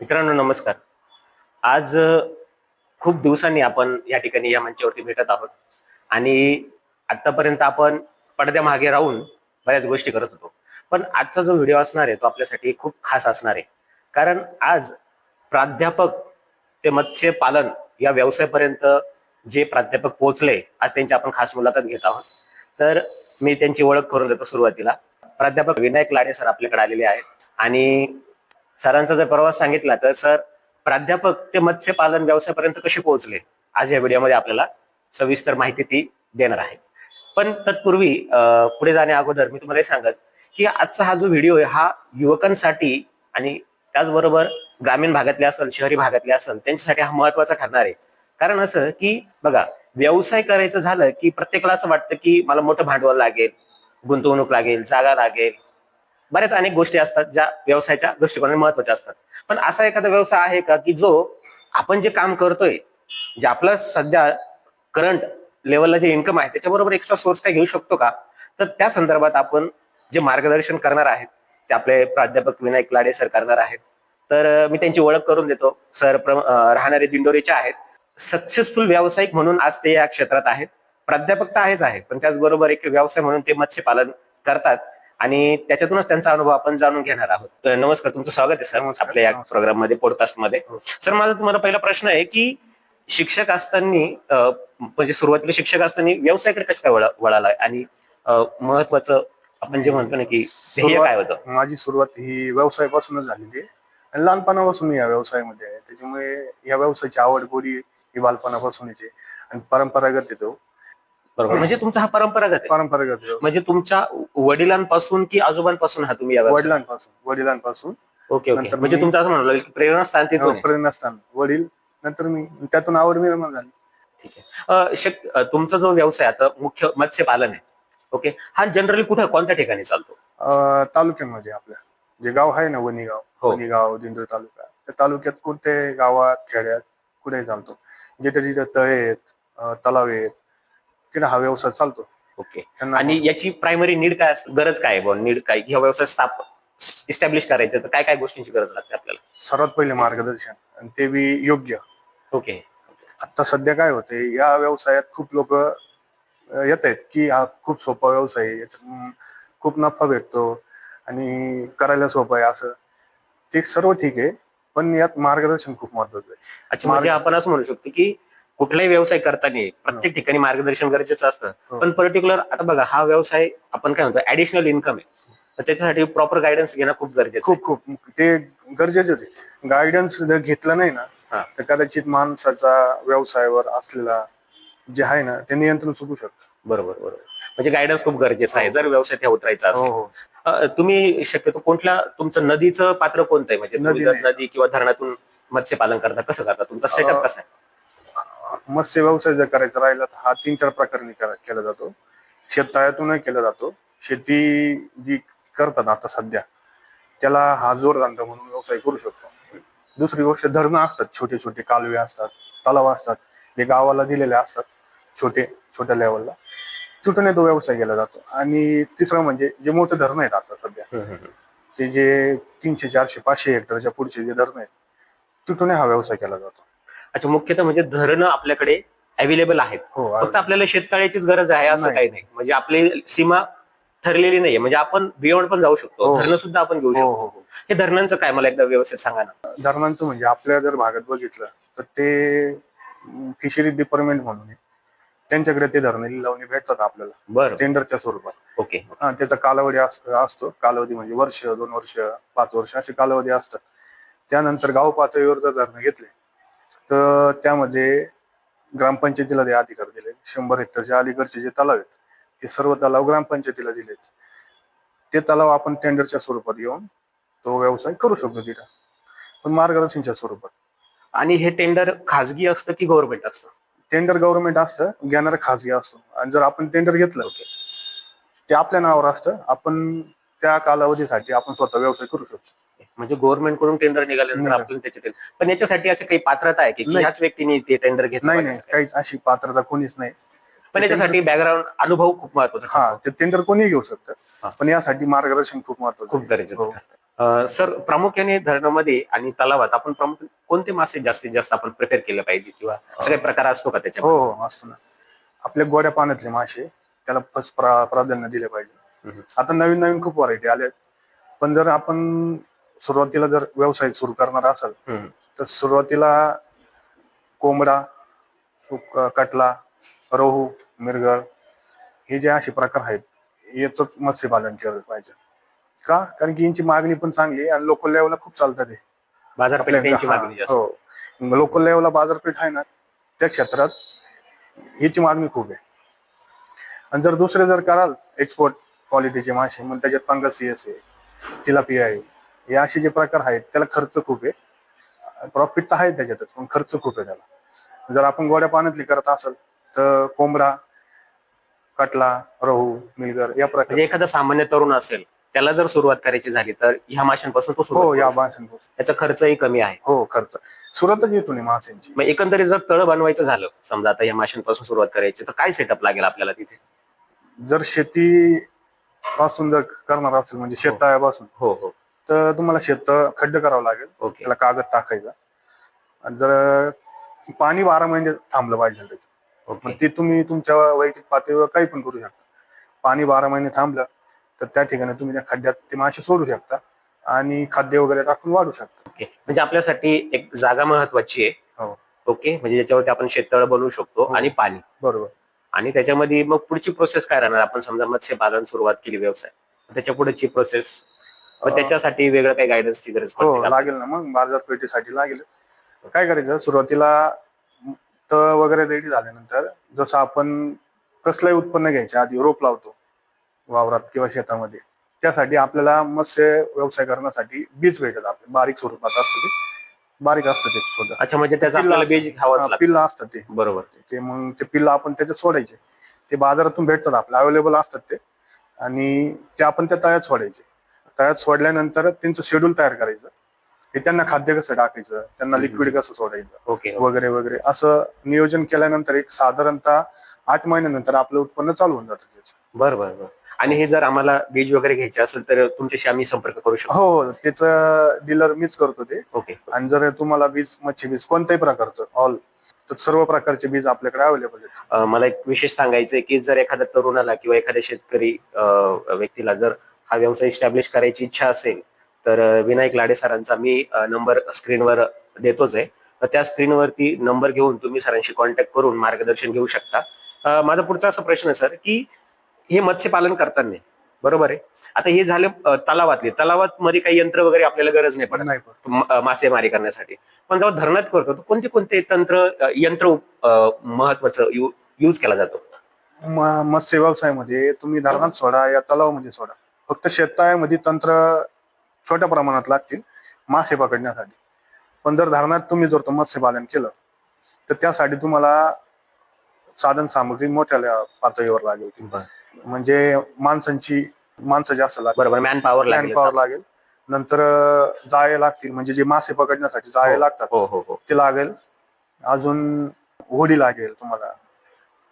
मित्रांनो नमस्कार. आज खूप दिवसांनी आपण या ठिकाणी या मंचावरती भेटत आहोत आणि आतापर्यंत आपण पडद्यामागे राहून बऱ्याच गोष्टी करत होतो. पण आजचा जो व्हिडिओ असणार आहे तो आपल्यासाठी खूप खास असणार आहे. कारण आज प्राध्यापक ते मत्स्य पालन या व्यवसायापर्यंत जे प्राध्यापक पोहोचले आज त्यांची आपण खास मुलाखत घेत आहोत. तर मी त्यांची ओळख करून देतो सुरुवातीला. प्राध्यापक विनायक लाडे सर आपल्याकडे आलेले आहेत आणि सरांचा जर प्रवास सांगितला तर सर प्राध्यापक ते मत्स्यपालन व्यवसायापर्यंत कसे पोहोचले? आज या व्हिडिओमध्ये आपल्याला सविस्तर माहिती ती देणार आहे. पण तत्पूर्वी पुढे जाण्या अगोदर मी तुम्हाला हे सांगत की आजचा हा जो व्हिडिओ आहे हा युवकांसाठी आणि त्याचबरोबर ग्रामीण भागातले असेल शहरी भागातले असेल त्यांच्यासाठी हा महत्त्वाचा ठरणार आहे. कारण असं की बघा व्यवसाय करायचं झालं की प्रत्येकाला असं वाटतं की मला मोठं भांडवल लागेल गुंतवणूक लागेल जागा लागेल. बऱ्याच अनेक गोष्टी असतात ज्या व्यवसायाच्या दृष्टिकोनाने महत्त्वाच्या असतात. पण असा एखादा व्यवसाय आहे का की जो आपण जे काम करतोय जे आपलं सध्या करंट लेवलला जे इन्कम आहे त्याच्याबरोबर एक्स्ट्रा सोर्स काय घेऊ शकतो का? तर त्या संदर्भात आपण जे मार्गदर्शन करणार आहेत ते आपले प्राध्यापक विनायक लाडे सर करणार आहेत. तर मी त्यांची ओळख करून देतो. सर प्र- राहणारे दिंडोरीचे आहेत. सक्सेसफुल व्यावसायिक म्हणून आज ते या क्षेत्रात आहेत. प्राध्यापक तर आहेच आहे पण त्याचबरोबर एक व्यवसाय म्हणून ते मत्स्यपालन करतात. आणि त्याच्यातूनच त्यांचा अनुभव आपण जाणून घेणार आहोत. नमस्कार तुमचं स्वागत आहे सर आपल्या या. प्रोग्राममध्ये पॉडकास्टमध्ये. हो. सर माझा तुम्हाला पहिला प्रश्न आहे की शिक्षक असताना म्हणजे सुरुवातीला शिक्षक असताना व्यवसायाकडे कसं काय वळा- वळालाय? आणि महत्वाचं आपण जे म्हणतो ना की सुरुवात- काय होतं? माझी सुरुवात ही व्यवसायापासूनच झालेली आहे. आणि लहानपणापासून मी या व्यवसायामध्ये आहे. त्याच्यामुळे या व्यवसायाची आवड गोडी ही बालपणापासूनच आहे. आणि परंपरागत येतो बरोबर. म्हणजे तुमचा हा परंपरागत आहे. परंपरागत व्यवसाय. म्हणजे तुमच्या वडिलांपासून की आजोबांपासून हा तुम्ही या व्यवसायात- वडिलांपासून वडिलांपासून. Okay okay. नंतर म्हणजे मी- तुमचं असं म्हणलं की प्रेरणास्थान तिथून आहे. प्रेरणास्थान. वडील नंतर मी त्यातून आवड निर्माण झाली. ठीक आहे. अं, शक- अं, तुमचा जो व्यवसाय आता मुख्य मत्स्यपालन आहे ओके? हा जनरली कुठं कोणत्या ठिकाणी चालतो? अं, तालुक्यांमध्ये आपल्या. जे गाव आहे ना वणीगाव हो. वणीगाव दिंडोरी तालुका त्या तालुक्यात कोणते गावात खेड्यात कुठे चालतो. जिथे जिथे तळे आहेत अं, तलाव आहेत तिथे हा व्यवसाय चालतो. ओके. त्यांना आणि याची प्रायमरी नीड काय असते गरज काय आहे? नीड काय? ह्या व्यवसाय स्थाप इस्टॅब्लिश करायचं तर काय काय गोष्टींची गरज लागते आपल्याला? सर्वात पहिले मार्गदर्शन आणि ते बी योग्य. ओके. आता सध्या काय होते या व्यवसायात खूप लोक येत आहेत की हा खूप सोपा व्यवसाय आहे याच्यात, हम्म, खूप नफा भेटतो आणि करायला सोपं आहे असं. ते सर्व ठीक आहे पण यात मार्गदर्शन खूप महत्वाचं आहे. अच्छा म्हणजे आपण असं म्हणू शकतो की कुठलाही व्यवसाय करताना प्रत्येक ठिकाणी मार्गदर्शन गरजेचं असतं. हो. पण पर्टिक्युलर आता बघा हा व्यवसाय आपण काय म्हणतो ऍडिशनल इन्कम आहे. तर त्याच्यासाठी प्रॉपर गायडन्स घेणं खूप गरजेचं. खूप खूप. ते गरजेचंच आहे. गायडन्स जर घेतलं नाही ना हा. तर कदाचित माणसाचा व्यवसायावर असलेला जे आहे ना ते नियंत्रण सुटू शकतं. बरोबर बरोबर. म्हणजे गायडन्स खूप गरजेचं आहे हो. जर व्यवसाय त्या उतरायचा हो असेल. हो. तुम्ही शक्यतो कुठल्या तुमचं नदीचं पात्र कोणतं आहे? म्हणजे नदी किंवा धरणातून मत्स्यपालन करता कसं करता? तुमचा सेटअप कसा आहे? मत्स्य व्यवसाय जर करायचा राहिला तर हा तीन चार प्रकारांनी करा- केला जातो. शेततळ्यातूनही केला जातो. शेती जी करतात आता सध्या त्याला हा जोडधंदा म्हणून व्यवसाय करू शकतो. दुसरी गोष्ट धरणं असतात छोटे छोटे कालवे असतात तलाव असतात जे गावाला दिलेले असतात छोटे छोट्या लेवलला. तिथून तो व्यवसाय केला जातो. आणि तिसरं म्हणजे जे मोठे धरणं आहेत आता सध्या. ते जे तीनशे चारशे पाचशे हेक्टरच्या पुढचे जे धरणं आहेत तिथून हा व्यवसाय केला जातो. अच्छा मुख्यतः म्हणजे धरणं आपल्याकडे अवेलेबल आहेत. हो फक्त आपल्याला शेततळ्याचीच गरज आहे असं नाही. काही नाही. म्हणजे आपली सीमा ठरलेली नाहीये. म्हणजे आपण बियॉन्ड पण जाऊ शकतो. हो. धरणं सुद्धा आपण घेऊ हो शकतो. हो. हो हे धरणांचं काय मला एकदा व्यवस्थित सांगा ना. धरणांचं म्हणजे आपल्या जर भागात बघितलं तर ते फिशरीज डिपार्टमेंट म्हणून आहे. त्यांच्याकडे ते धरणे लावणी भेटतात आपल्याला. बरं. टेंडरच्या स्वरूपात. ओके. हा त्याचा कालावधी अस- असतो. कालावधी म्हणजे वर्ष दोन वर्ष पाच वर्ष असे कालावधी असतात. त्यानंतर गाव पातळीवर जर धरणं घेतले तर त्यामध्ये ग्रामपंचायतीला ते अधिकार दिले शंभर हेक्टरच्या अलीकडचे जे तलाव आहेत ते सर्व तलाव ग्रामपंचायतीला दिलेत. ते तलाव आपण टेंडरच्या स्वरूपात घेऊन तो व्यवसाय करू शकतो तिथं. पण मार्गदर्शनच्या स्वरूपात. आणि हे टेंडर खाजगी असतं की गव्हर्नमेंट असतं? टेंडर गव्हर्नमेंट असतं घेणारा खासगी असतो. आणि जर आपण टेंडर घेतलं ते आपल्या नावावर असतं. आपण त्या कालावधीसाठी आपण स्वतः व्यवसाय करू शकतो. म्हणजे गव्हर्नमेंटकडून टेंडर निघाल्यानंतर निघालं. आपल्याला त्याचे पण याच्यासाठी असं काही पात्रता आहे की की नाही. ह्याच व्यक्तीने ते टेंडर घेतलं नाही? काहीच अशी पात्रता कोणीच नाही पण याच्यासाठी बॅकग्राऊंड अनुभव खूप महत्त्वाचा हा ठरतो. ते टेंडर कोणी घेऊ हा. शकतं पण यासाठी मार्गदर्शन खूप महत्वाचं खूप. गरजेचं हो. ठरतं. अं, सर प्रामुख्याने धरणामध्ये आणि तलावात आपण प्रामुख्याने कोणते मासे जास्तीत जास्त आपण प्रिफर केले पाहिजे किंवा असं काही प्रकार असतो का हो त्याच्यामध्ये हो असतो ना आपल्या गोड्या पाण्यातले मासे त्याला फर्स्ट प्रा प्राधान्य दिले पाहिजे हम्म. आता नवीन नवीन खूप व्हरायटी आल्यात पण जर आपण सुरुवातीला जर व्यवसाय सुरू करणार असाल हम्म. तर सुरुवातीला कोंबडा सुक कटला रोहू मिरगळ हे जे असे प्रकार आहेत याच मत्स्यपालन केलं पाहिजे. का? कारण की यांची मागणी पण चांगली आहे आणि लोकल लेवलला खूप चालतात हे. बाजारपेठेत त्यांची हा, मागणी जास्त. हो. लोकल लेवलला बाजारपेठ आहे ना त्या क्षेत्रात ह्याची मागणी खूप आहे. आणि जर दुसरे जर कराल एक्सपोर्ट क्वालिटीचे मासे मग त्याच्यात पंगल सीएस आहे तिलापिया आहे. हे असे जे प्रकार आहेत त्याला खर्च खूप आहे. प्रॉफिट तर आहे त्याच्यातच पण खर्च खूप आहे त्याला. जर आपण गोड्या पाण्यातली करत असाल तर कोंबडा कटला रोहू मिलगर या प्रकार. म्हणजे एखादा सामान्य तरुण असेल त्याला जर सुरुवात करायची झाली तर ह्या माशांपासून तो हो या. माशांपासून. त्याचा खर्चही कमी आहे. हो खर्च. सुरुवातच येतो नाही माशांची. मग एकंदरीत जर तळ बनवायचं झालं समजा आता या माशांपासून सुरुवात करायची तर काय सेटअप लागेल आपल्याला तिथे? जर शेती पासून जर करणार असेल म्हणजे शेताळ्यापासून हो हो. तर तुम्हाला शेत खड्ड करावं लागेल. ओके. त्याला कागद टाकायचा. आणि जर पाणी बारा महिने थांबलं पाहिजे त्याचं. ओके. ते तुम्ही तुमच्या वैयक्तिक पातळीवर काही पण करू शकता. पाणी बारा महिने थांबलं तर त्या ठिकाणी तुम्ही त्या खड्ड्यात ते मासे सोडू शकता आणि खाद्य वगैरे टाकून वाढू शकता. ओके. म्हणजे आपल्यासाठी एक जागा महत्वाची आहे. हो. ओके. म्हणजे ज्याच्यावरती आपण शेततळ बनवू शकतो हो. आणि पाणी. बरोबर. आणि त्याच्यामध्ये मग पुढची प्रोसेस काय राहणार? आपण समजा मत्स्यपालन सुरुवात केली व्यवसाय. त्याच्या पुढची प्रोसेस त्याच्यासाठी वेगळं काही गायडन्सची गरज हो पडते का? लागेल ना मग बाजारपेठेसाठी लागेल. काय करायचं सुरुवातीला तळ वगैरे रेडी झाल्यानंतर जसं आपण कसलंही उत्पन्न घ्यायचं आधी रोप लावतो वावरात किंवा शेतामध्ये त्यासाठी आपल्याला मत्स्य व्यवसाय करण्यासाठी बीज भेटत आपले बारीक स्वरूपात असतं ते. बारीक असतं ते छोटं अच्छा म्हणजे त्याचं आपल्याला. बीज घ्यावंच हा, लागतं. पिल्लं असतात ते. बरोबर. ते मग ते पिल्लं आपण त्याच्यात सोडायचे. ते बाजारातून भेटतात आपल्या अवेलेबल असतात ते. आणि ते आपण त्या तळ्यात सोडायचे. तळ्यात सोडल्यानंतर त्यांचं शेड्यूल तयार करायचं. हे त्यांना खाद्य कसं टाकायचं त्यांना. लिक्विड कसं सोडायचं ओके वगैरे वगैरे. असं नियोजन केल्यानंतर एक साधारणतः आठ महिन्यानंतर आपलं उत्पन्न चालू होऊन जातं त्याचं. बरं बरं बरं. आणि हे जर आम्हाला बीज वगैरे घ्यायचे असेल तर तुमच्याशी आम्ही संपर्क करू शकतो. हो हो. त्याचं डीलर मीच करतो ते. ओके. आणि जर तुम्हाला बीज मच्छी बीज कोणत्याही प्रकारचं ऑल तर सर्व प्रकारचे बीज आपल्याकडे अवेलेबल आहेत. मला एक विशेष सांगायचंय की जर एखाद्या तरुणाला किंवा एखाद्या शेतकरी व्यक्तीला जर हा व्यवसाय इस्टॅब्लिश करायची इच्छा असेल तर विनायक लाडे सरांचा मी नंबर स्क्रीनवर देतोच आहे. तर त्या स्क्रीनवरती नंबर घेऊन तुम्ही सरांशी कॉन्टॅक्ट करून मार्गदर्शन घेऊ शकता. माझा पुढचा असा प्रश्न आहे सर की हे मत्स्यपालन करताना बरोबर आहे? आता हे झाले तलावातले. तलावात मध्ये काही यंत्र वगैरे आपल्याला गरज नाही पडत मासेमारी करण्यासाठी. पण जेव्हा धरणात करतो कोणते कोणते तंत्र यंत्र महत्वाचं युज केला जातो? मत्स्य व्यवसायामध्ये तुम्ही धरणात सोडा या तलावामध्ये सोडा. फक्त शेततळ्यामध्ये तंत्र छोट्या प्रमाणात लागतील मासे पकडण्यासाठी. पण जर धरणात तुम्ही जर तो मत्स्यपालन केलं तर त्यासाठी तुम्हाला साधन सामग्री मोठ्या पातळीवर लागेल म्हणजे माणसांची माणसं जास्त बरोबर मॅन पॉवर लागेल पॉवर लागेल. नंतर जाळे लागतील. म्हणजे जे मासे पकडण्यासाठी जाळे लागतात हो हो हो. ते लागेल. अजून होडी लागेल तुम्हाला.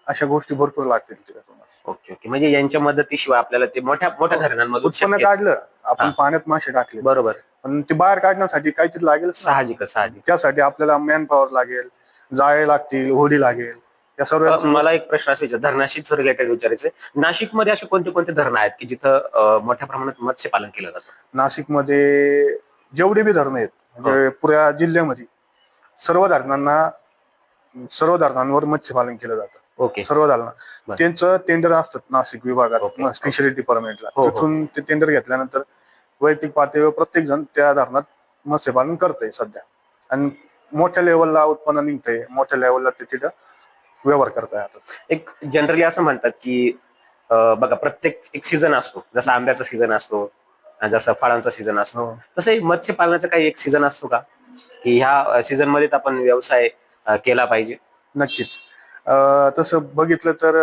अशा गोष्टी भरपूर लागतील तुम्हाला ओके ओके. म्हणजे यांच्या मदतीशिवाय आपल्याला ते मोठ्या मोठ्या धरणांमधून उत्पन्न शक्य- काढलं आपण हा. पाण्यात मासे टाकले. बरोबर. पण ते बाहेर काढण्यासाठी काहीतरी लागेल साहजिक साहजिक त्यासाठी आपल्याला मॅन पॉवर लागेल जाळे लागतील होडी लागेल. या सर्व अ, मला एक प्रश्न असं विचार धरणाशीच रिलेटेड विचारायचं नाशिकमध्ये असे कोणते कोणते धरणं आहेत की जिथं अ, मोठ्या प्रमाणात मत्स्यपालन केलं जातं? नाशिकमध्ये जेवढे बी धरण आहेत म्हणजे पुऱ्या जिल्ह्यामध्ये सर्व धरणांना सर्व धरणांवर मत्स्यपालन केलं जातं. ओके. सर्व बरं. त्यांचं टेंडर असतात नाशिक विभागात. स्पेशली डिपार्टमेंटला हो, हो. तिथून ते टेंडर घेतल्यानंतर वैयक्तिक पातळीवर प्रत्येक जण त्या धरणात मत्स्यपालन करतंय सध्या. आणि मोठ्या लेवलला उत्पन्न निघतंय. मोठ्या लेवलला ते तिथं व्यवहार करताय आता. एक जनरली असं म्हणतात की बघा प्रत्येक एक सीझन असतो. जसा आंब्याचा सीझन असतो जसा फळांचा सीझन असतो. हो. तसं मत्स्यपालनाचा काही एक सीझन असतो का? की ह्या सीझन मध्येच आपण व्यवसाय केला पाहिजे. नक्कीच. तसं बघितलं तर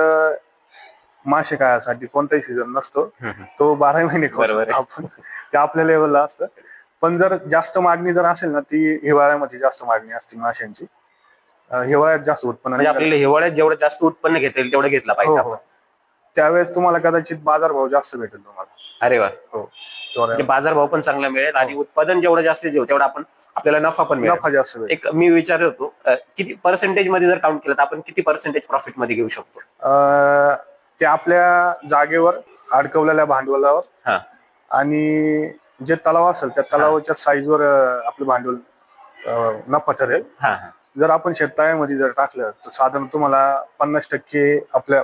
मासे खायासाठी कोणताही सीझन नसतो. तो बारा महिने बरोबर आपण. ते आपल्या लेवलला असतं. पण जर जास्त मागणी जर असेल ना ती हिवाळ्यामध्ये जास्त मागणी असते माशांची. अं, हिवाळ्यात जास्त उत्पन्न म्हणजे. आपल्याला हिवाळ्यात जेवढं जास्त उत्पन्न घेता येईल तेवढं घेतला हो पाहिजे हो. आपण. त्यावेळेस तुम्हाला कदाचित बाजारभाव जास्त भेटेल तुम्हाला. अरे वा. हो. म्हणजे बाजारभाव पण चांगला मिळेल आणि उत्पादन जेवढं जास्त जेव तेवढा आपण आपल्याला नफा पण मिळेल. नफा जास्त भेटेल. एक मी विचारत होतो किती पर्सेंटेजमध्ये जर काउंट केलं तर आपण किती पर्सेंटेज प्रॉफिटमध्ये घेऊ शकतो? ते आपल्या जागेवर अडकवलेल्या भांडवलावर हा. आणि जे तलाव असेल त्या तलावाच्या साईजवर आपलं भांडवल नफा ठरेल. हा हा. जर आपण शेततळ्यामध्ये जर टाकलं तर साधारण तुम्हाला पन्नास टक्के आपल्या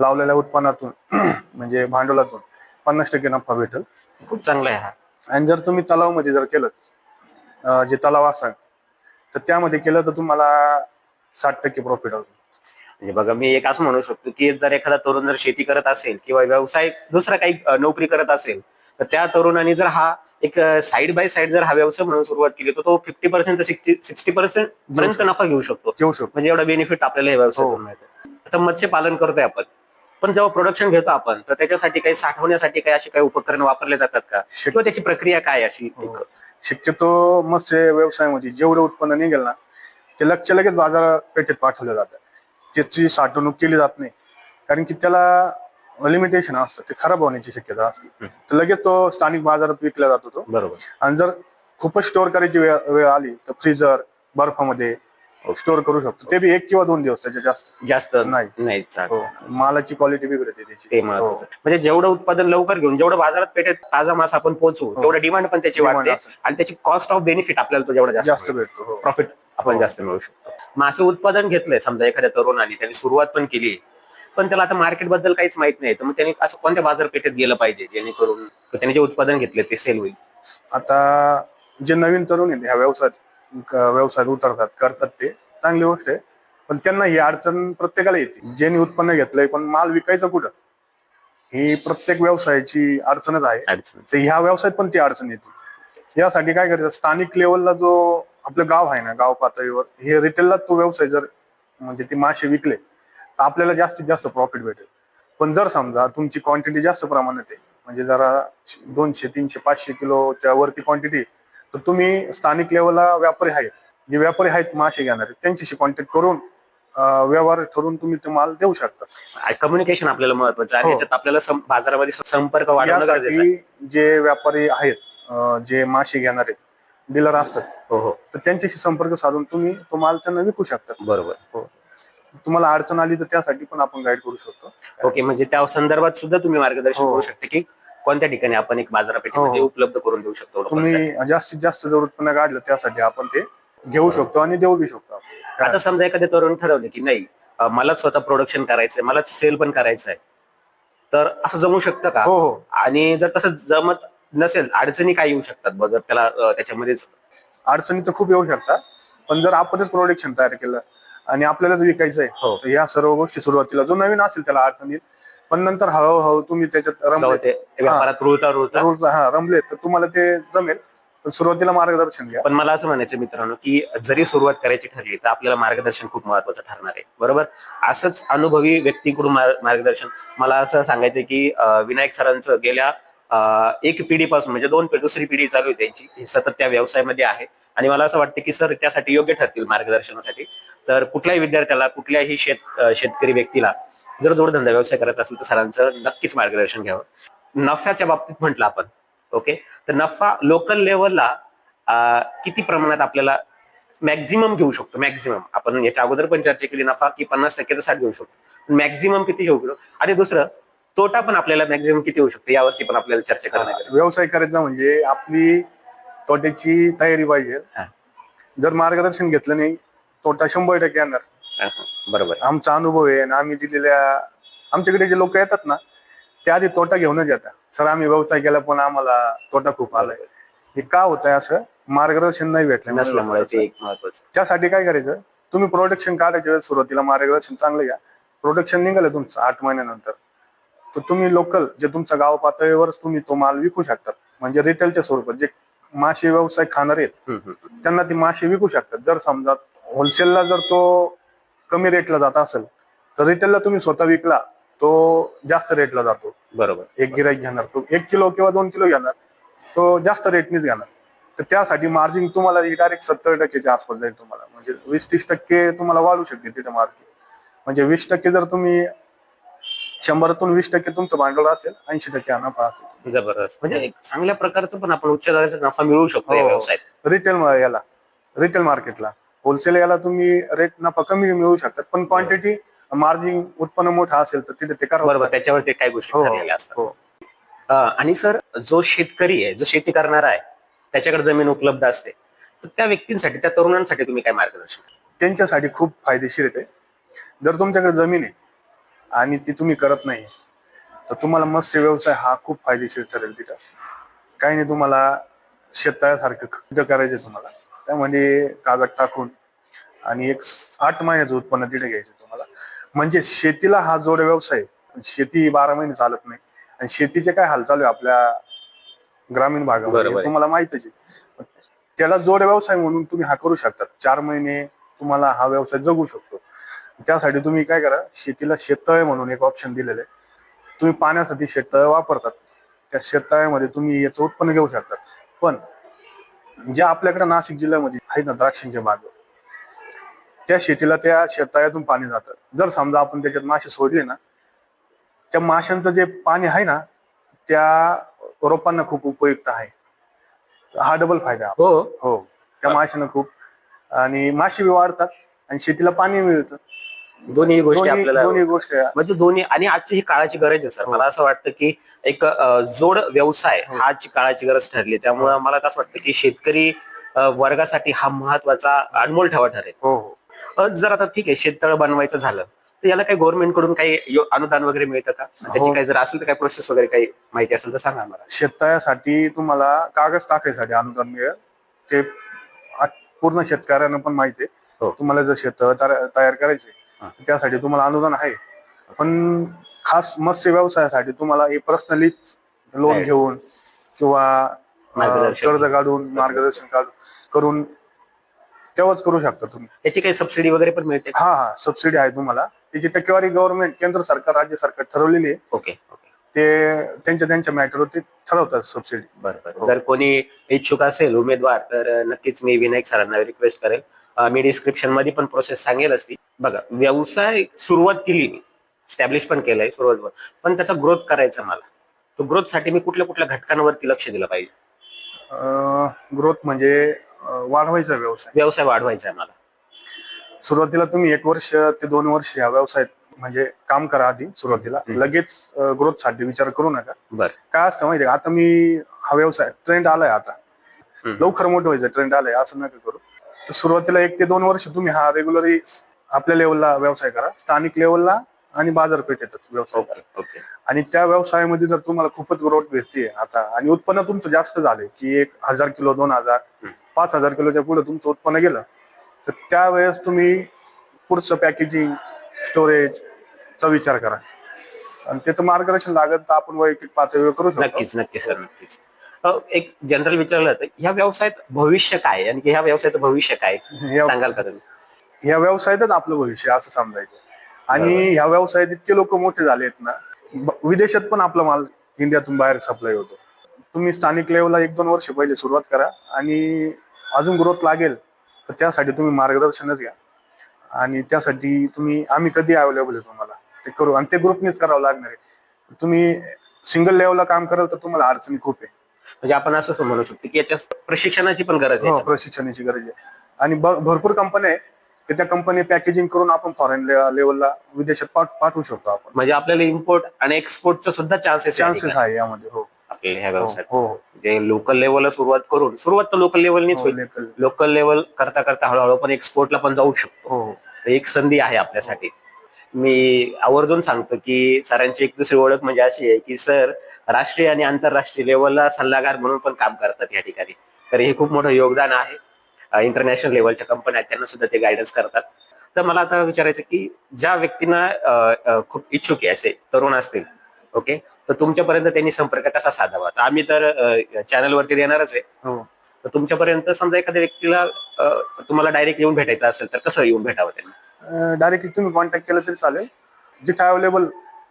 लावलेल्या उत्पन्नातून म्हणजे भांडवलातून पन्नास टक्के नफा भेटेल. खूप चांगला आहे हा. आणि जर तुम्ही तलावमध्ये जर केलं अं, जे तलाव असाल तर त्यामध्ये केलं तर तुम्हाला साठ टक्के प्रॉफिट होतो म्हणजे बघा मी एक असं म्हणू शकतो की जर एखादा तरुण जर शेती करत असेल किंवा व्यवसाय दुसरा काही अ, नोकरी करत असेल तर त्या तरुणाने जर हा एक साइड बाय साइड जर हा व्यवसाय म्हणून सुरुवात केली तर तो फिफ्टी पर्सेंट सिक्स्टी पर्सेंट पर्यंत नफा घेऊ शकतो. घेऊ शकतो. म्हणजे एवढा बेनिफिट आपल्याला हे व्यवसाय हो. मिळतो. आता मत्स्यपालन करतोय आपण. पण जेव्हा प्रोडक्शन घेतो आपण तर त्याच्यासाठी काही साठवण्यासाठी काही असे काही उपकरण वापरले जातात का? किंवा त्याची प्रक्रिया काय अशी? हो. एक शक्यतो मत्स्य व्यवसायामध्ये जेवढं उत्पन्न निघेल ना ते लक्ष लगेच बाजारपेठेत पाठवलं जातं. त्याची साठवणूक केली जात नाही. कारण की त्याला लिमिटेशन असतं ते खराब होण्याची शक्यता असते. तर लगेच तो स्थानिक बाजारात विकला जातो तो. बरोबर. आणि जर खूपच स्टोअर करायची वेळ वेळ आली तर फ्रीजर बर्फामध्ये स्टोअर करू शकतो ते बी एक किंवा दोन दिवस त्याच्या जास्त जास्त नाही. नाही चालत. हो मालाची क्वालिटी बिघडते त्याची ते हो. म्हणजे जेवढं उत्पादन लवकर घेऊन जेवढं बाजारात पेठेत ताजा मास आपण पोहोचवू हो. तेवढं डिमांड पण त्याची Demand वाढते असेल. आणि त्याची कॉस्ट ऑफ बेनिफिट आपल्याला तो जेवढा जास्त जास्त भेटतो हो. प्रॉफिट आपण हो. जास्त मिळू शकतो मासे उत्पादन घेतलंय समजा एखाद्या तरुणाने त्यांनी सुरुवात पण केली पण त्याला आता मार्केटबद्दल काहीच माहीत नाही तर मग त्यांनी असं कोणत्या बाजारपेठेत गेलं पाहिजे जेणेकरून त्याने जे उत्पादन घेतले ते सेल होईल आता जे नवीन तरुण आहेत ह्या व्यवसायात व्यवसायात उतरतात करतात ते. चांगली गोष्ट आहे. पण त्यांना ही अडचण प्रत्येकाला येते. ज्यांनी उत्पन्न घेतलंय पण माल विकायचा कुठं? ही प्रत्येक व्यवसायाची अडचणच आहे. तर ह्या व्यवसायात पण ती अडचण येते. यासाठी काय करायचं? स्थानिक लेवलला जो आपलं गाव आहे ना गाव पातळीवर हे रिटेलला तो व्यवसाय जर म्हणजे ते मासे विकले तर आपल्याला जास्तीत जास्त प्रॉफिट भेटेल. पण जर समजा तुमची क्वांटिटी जास्त प्रमाणात आहे म्हणजे जरा दोनशे तीनशे पाचशे किलोच्या वरती क्वांटिटी तर तुम्ही स्थानिक लेवलला व्यापारी आहेत. जे व्यापारी आहेत मासे घेणारे त्यांच्याशी कॉन्टॅक्ट करून व्यवहार ठरवून तुम्ही ते माल देऊ शकता. कम्युनिकेशन आपल्याला महत्वाचं आहे. हो. याच्यात आपल्याला सं- बाजारामध्ये संपर्क वाढवणं गरजेचं आहे. यासाठी जे व्यापारी आहेत अं, जे मासे घेणारे डीलर असतात हो हो. तर त्यांच्याशी संपर्क साधून तुम्ही तो माल त्यांना विकू शकता. बरोबर. तुम्हाला अडचण आली तर त्यासाठी पण आपण गाईड करू शकतो. ओके म्हणजे त्या संदर्भात सुद्धा तुम्ही मार्गदर्शन हो. करू शकता की कोणत्या ठिकाणी आपण एक बाजारपेठेमध्ये हो. उपलब्ध करून देऊ शकतो लोकांसाठी. तुम्ही जास्तीत जास्त जर उत्पन्न काढलं त्यासाठी आपण ते घेऊ शकतो आणि देऊ बी शकतो आपण. आता समजा एखाद्या तरुण ठरवले की नाही अं, मला स्वतः प्रोडक्शन करायचंय मला सेल पण करायचं आहे तर असं जमू शकतं का हो हो आणि जर तसं जमत नसेल अडचणी काय येऊ शकतात बघ जर त्याला अं, त्याच्यामध्येच अडचणी तर खूप येऊ शकतात पण जर आपणच प्रोडक्शन तयार केलं आणि आपल्यालाच विकायचं आहे हो तर या सर्व गोष्टी सुरुवातीला जो नवीन असेल त्याला अडचण येईल पण नंतर हळूहळू तुम्ही त्याच्यात जाऊ रमले ते व्यापारात रुळता रुळता. रोज हा रमले. तर तुम्हाला ते जमेल. पण सुरुवातीला मार्गदर्शन घ्या. पण मला असं म्हणायचं मित्रांनो की जरी सुरुवात करायची ठरली तर आपल्याला मार्गदर्शन खूप महत्वाचं ठरणार आहे. बरोबर? असंच अनुभवी व्यक्तीकडून मार- मार्गदर्शन. मला असं सांगायचं की अं, विनायक सरांचं गेल्या अं, एक पिढीपासून म्हणजे दोन पिढी दुसरी पिढी चालू आहे त्यांची. हे सतत त्या व्यवसायामध्ये आहे. आणि मला असं वाटतं की सर त्यासाठी योग्य ठरतील मार्गदर्शनासाठी. तर कुठल्याही विद्यार्थ्याला कुठल्याही शेत अं, शेतकरी व्यक्तीला जर जोडधंदा व्यवसाय करत असेल तर सरांचं नक्कीच मार्गदर्शन घ्यावं. नफ्याच्या बाबतीत म्हटलं आपण ओके? तर नफा लोकल लेवलला किती प्रमाणात आपल्याला मॅक्झिमम घेऊ शकतो? मॅक्झिमम आपण याच्या अगोदर पण चर्चा केली नफा की पन्नास टक्के तर साठ घेऊ शकतो. मॅक्झिमम किती घेऊ शकतो? आणि दुसरं तोटा पण आपल्याला मॅक्झिमम किती होऊ शकतो? यावरती पण आपल्याला चर्चा करण्यात हा, व्यवसाय करायचा म्हणजे आपली तोट्याची तयारी पाहिजे. जर मार्गदर्शन घेतलं नाही तोटा शंभर टक्के येणार. बरोबर. आमचा अनुभव आहे आणि आम्ही दिलेल्या आमच्याकडे जे लोक येतात ना ते आधी तोटा घेऊनच येतात. सर आम्ही व्यवसाय केला पण आम्हाला तोटा खूप आलाय. हे का होत आहे असं मार्गदर्शन नाही भेटलं नसल्यामुळे ते एक महत्वाचं. त्यासाठी काय करायचं? तुम्ही प्रोडक्शन काढायचं सुरुवातीला मार्गदर्शन चांगलं घ्या. प्रोडक्शन निघालं तुमचं आठ महिन्यानंतर. तर तुम्ही लोकल जे तुमच्या गाव पातळीवर तुम्ही तो माल विकू शकतात म्हणजे रिटेलच्या स्वरूपात जे मासे व्यवसाय खाणारे आहेत. त्यांना ती मासे विकू शकतात. जर समजा होलसेलला जर तो कमी रेटला जात असेल तर रिटेलला तुम्ही स्वतः विकला तो जास्त रेटला जातो. बरोबर. एक गिराईक घेणार तो एक किलो किंवा दोन किलो घेणार तो जास्त रेटनीच घेणार. तर त्यासाठी मार्जिन तुम्हाला डायरेक्ट सत्तर टक्क्याच्या आसपास जाईल तुम्हाला. म्हणजे वीस तीस टक्के तुम्हाला वाढू शकते तिथे मार्जिन म्हणजे वीस टक्के जर तुम्ही शंभरातून वीस टक्के तुमचं भांडवल असेल ऐंशी टक्के नफा असेल. जबरदस्त. म्हणजे एक चांगल्या प्रकारचं पण आपण उच्च दर्जाचा नफा मिळवू शकतो या हो. रिटेल याला रिटेल मार्केटला होलसेल याला तुम्ही रेट नफा कमी मिळवू शकतात पण क्वांटिटी मार्जिन उत्पन्न मोठा असेल तर तिथे ते करावं बरोबर त्याच्यावरती काही गोष्टी हो, ठरलेल्या असतात. हो. अं, आणि सर जो शेतकरी आहे जो शेती करणारा आहे त्याच्याकडे जमीन उपलब्ध असते तर त्या व्यक्तींसाठी त्या तरुणांसाठी तुम्ही काय मार्गदर्शन? त्यांच्यासाठी खूप फायदेशीर येते जर तुमच्याकडे जमीन आहे आणि ती तुम्ही करत नाही तर तुम्हाला मत्स्य व्यवसाय हा खूप फायदेशीर ठरेल तिथं. काही नाही तुम्हाला शेततळ्यासारखं खड्डं करायचं तुम्हाला. त्यामध्ये कागद टाकून आणि एक आठ महिन्याचं उत्पन्न तिथे घ्यायचं तुम्हाला. म्हणजे शेतीला हा जोड व्यवसाय. शेती बारा महिने चालत नाही. आणि शेतीचे काय हाल चालू आहे आपल्या ग्रामीण भागामध्ये. तुम्हाला माहितच आहे. त्याला जोड व्यवसाय म्हणून तुम्ही हा करू शकता चार महिने तुम्हाला हा व्यवसाय जगू शकतो. त्यासाठी तुम्ही काय करा शेतीला शेततळे म्हणून एक ऑप्शन दिलेलं आहे. तुम्ही पाण्यासाठी शेततळे वापरतात. त्या शेततळ्यामध्ये तुम्ही याचं उत्पन्न घेऊ शकतात. पण जे आपल्याकडे नाशिक जिल्ह्यामध्ये आहेत ना द्राक्षांचे बाग त्या शेतीला त्या शेततळ्यातून पाणी जातं. जर समजा आपण त्याच्यात मासे सोडले ना त्या माशांचं जे पाणी आहे ना त्या रोपांना खूप उपयुक्त आहे. हा डबल फायदा. हो. हो. त्या माशांना खूप आणि मासे वाढतात आणि शेतीला पाणी मिळतं. दोन्ही गोष्टी दोन्ही आपल्याला दोन्ही गोष्टी आहे. म्हणजे दोन्ही आणि आजची ही काळाची गरज आहे सर हो. मला असं वाटतं की एक अ, जोड व्यवसाय हो. हा आजची काळाची गरज ठरली त्यामुळे मला असं वाटतं की शेतकरी अ, वर्गासाठी हा महत्त्वाचा अनमोल ठेवा ठरेल हो हो अ, जर आता ठीक आहे शेततळ बनवायचं झालं तर याला काही गव्हर्नमेंटकडून काही यो- अनुदान वगैरे मिळतं का त्याची हो. काही जर असेल तर काही प्रोसेस वगैरे काही माहिती असेल तर सांगा मला शेततळ्यासाठी तुम्हाला कागद टाकायसाठी अनुदान मिळेल ते आ- पूर्ण शेतकऱ्यांना पण माहिती हो. आहे तुम्हाला जर शेत तयार करायचे हा. त्यासाठी तुम्हाला अनुदान आहे. पण खास मत्स्य व्यवसायासाठी तुम्हाला हे पर्सनली लोन. घेऊन किंवा कर्ज काढून मार्गदर्शन काढून करून तेव्हाच करू शकता तुम्ही. याची काही सबसिडी वगैरे पण मिळते हा हा. सबसिडी आहे तुम्हाला. त्याची टक्केवारी गव्हर्नमेंट केंद्र सरकार राज्य सरकार ठरवलेली आहे. ओके ते त्यांच्या त्यांच्या मॅटरवरती ठरवतात सबसिडी बरं बरं. हो. जर कोणी इच्छुक असेल उमेदवार तर नक्कीच मी विनायक सरांना रिक्वेस्ट करेल. मी डिस्क्रिप्शनमध्ये पण प्रोसेस सांगेल असती. बघा व्यवसाय सुरुवात केली मी. स्टॅब्लिश पण केलंय सुरुवात पण त्याचा ग्रोथ करायचा मला. तो ग्रोथसाठी मी कुठल्या कुठल्या घटकांवरती लक्ष दिलं पाहिजे? ग्रोथ म्हणजे वाढवायचा व्यवसाय. व्यवसाय वाढवायचा आहे मला. सुरुवातीला तुम्ही एक वर्ष ते दोन वर्ष या व्यवसायात म्हणजे काम करा आधी सुरुवातीला. लगेच ग्रोथसाठी विचार करू नका. बर. काय असतं माहितीये का? आता मी हा व्यवसाय ट्रेंड आलाय आता. लवकर मोठं व्हायचं ट्रेंड आलाय असं नका करू. तर सुरुवातीला एक ते दोन वर्ष तुम्ही हा रेग्युलरली आपल्या लेवलला व्यवसाय करा. स्थानिक लेवलला आणि बाजारपेठ येतात व्यवसाय ओके आणि त्या व्यवसायामध्ये जर तुम्हाला खूपच ग्रोथ भेटते आता आणि उत्पन्न तुमचं जास्त झाले की एक हजार किलो दोन हजार. पाच हजार किलोच्या पुढे तुमचं उत्पन्न गेलं तर त्यावेळेस तुम्ही पुढचं पॅकेजिंग स्टोरेज चा विचार करा. आणि त्याचं मार्गदर्शन लागत तर आपण वैयक्तिक पातळीवर करू शकतो. नक्कीच नक्कीच सर नक्कीच. एक जनरल विचारलं तर ह्या व्यवसायात भविष्य काय? आणि ह्या व्यवसायाचं भविष्य काय? या- सांगाल का तुम्ही? या व्यवसायातच आपलं भविष्य आहे असं समजायचं. आणि ह्या व्यवसायात इतके लोक मोठे झालेत ना ब- विदेशात पण आपला माल इंडियातून बाहेर सप्लाय होतो. तुम्ही स्थानिक लेवलला एक दोन वर्ष पहिले सुरुवात करा आणि अजून ग्रोथ लागेल तर त्यासाठी तुम्ही मार्गदर्शनच घ्या. आणि त्यासाठी तुम्ही आम्ही कधी अवेलेबल आहे तुम्हाला? ते करू आणि ते ग्रुपनेच करावं लागणार आहे. तुम्ही सिंगल लेवलला काम कराल तर तुम्हाला अडचणी खूप आहे. म्हणजे आपण असं म्हणू शकतो की याच्या प्रशिक्षणाची पण गरज आहे हो. प्रशिक्षणाची गरज आहे. आणि भ- भरपूर कंपन्या आहे की त्या कंपनी पॅकेजिंग करून आपण फॉरेन लेवलला विदेशात पाठ- पाठवू शकतो आपण. म्हणजे आपल्याला इम्पोर्ट आणि एक्सपोर्टचा सुद्धा चान्सेस चान्सेस आहे यामध्ये हो. आपल्याला ह्या हो व्यवसायात. हो म्हणजे लोकल लेवलला सुरुवात करून सुरुवात तर लोकल लेवलनीच हो होईल. लेकल. लोकल लेवल करता करता हळूहळू आपण एक्सपोर्टला पण जाऊ शकतो. हो. तर एक संधी आहे आपल्यासाठी. मी आवर्जून सांगतो की सरांची एक दुसरी ओळख म्हणजे अशी आहे की सर राष्ट्रीय आणि आंतरराष्ट्रीय लेवलला सल्लागार म्हणून पण काम करतात या ठिकाणी. तर हे खूप मोठं योगदान आहे. इंटरनॅशनल लेवलच्या कंपन्या आहेत त्यांना सुद्धा ते गायडन्स करतात. तर मला आता विचारायचं की ज्या व्यक्तींना खूप इच्छुक आहे असे तरुण असतील ओके? तर तुमच्यापर्यंत त्यांनी संपर्क कसा साधावा? तर आम्ही तर चॅनलवरती देणारच आहे. हो. तर तुमच्यापर्यंत समजा एखाद्या व्यक्तीला तुम्हाला डायरेक्ट येऊन भेटायचं असेल तर कसं येऊन भेटावं त्यांना? डायरेक्टली तुम्ही कॉन्टॅक्ट केलं तरी चालेल. जिथे अवेलेबल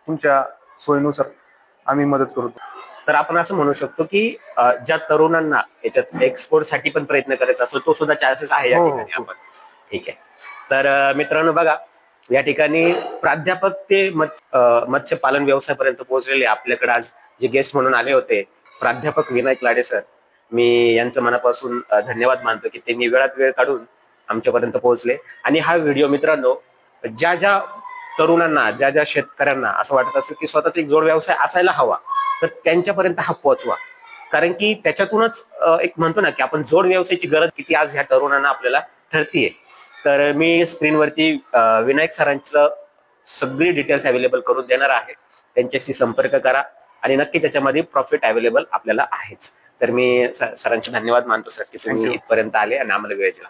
तुमच्या सोयीनुसार आम्ही मदत करू. तर आपण असं म्हणू शकतो की ज्या तरुणांना याच्यात एक्सपोर्टसाठी पण प्रयत्न करायचा असतो तो सुद्धा चान्सेस आहे या हो, हो, ठिकाणी हो. आपण. ठीक आहे. तर मित्रांनो बघा या ठिकाणी प्राध्यापक ते मत्स्यपालन व्यवसायापर्यंत पोहोचलेले आपल्याकडे आज जे गेस्ट म्हणून आले होते प्राध्यापक विनायक लाडे सर मी यांचं मनापासून धन्यवाद मानतो की त्यांनी वेळात वेळ काढून आमच्यापर्यंत पोहोचले. आणि हा व्हिडिओ मित्रांनो ज्या ज्या तरुणांना ज्या ज्या शेतकऱ्यांना असं वाटत असेल की स्वतःचा एक जोड व्यवसाय असायला हवा तर त्यांच्यापर्यंत हा पोहोचवा. कारण की त्याच्यातूनच एक म्हणतो ना की आपण जोड व्यवसायाची गरज किती आज ह्या तरुणांना आपल्याला ठरतीये. तर मी स्क्रीनवरती विनायक सरांचं सगळी डिटेल्स अवेलेबल करून देणार आहे. त्यांच्याशी संपर्क करा आणि नक्कीच याच्यामध्ये प्रॉफिट अवेलेबल आपल्याला आहेच. तर मी सरांचे धन्यवाद मानतो सर की तुम्ही. इथपर्यंत आले आणि आम्हाला वेळ दिला.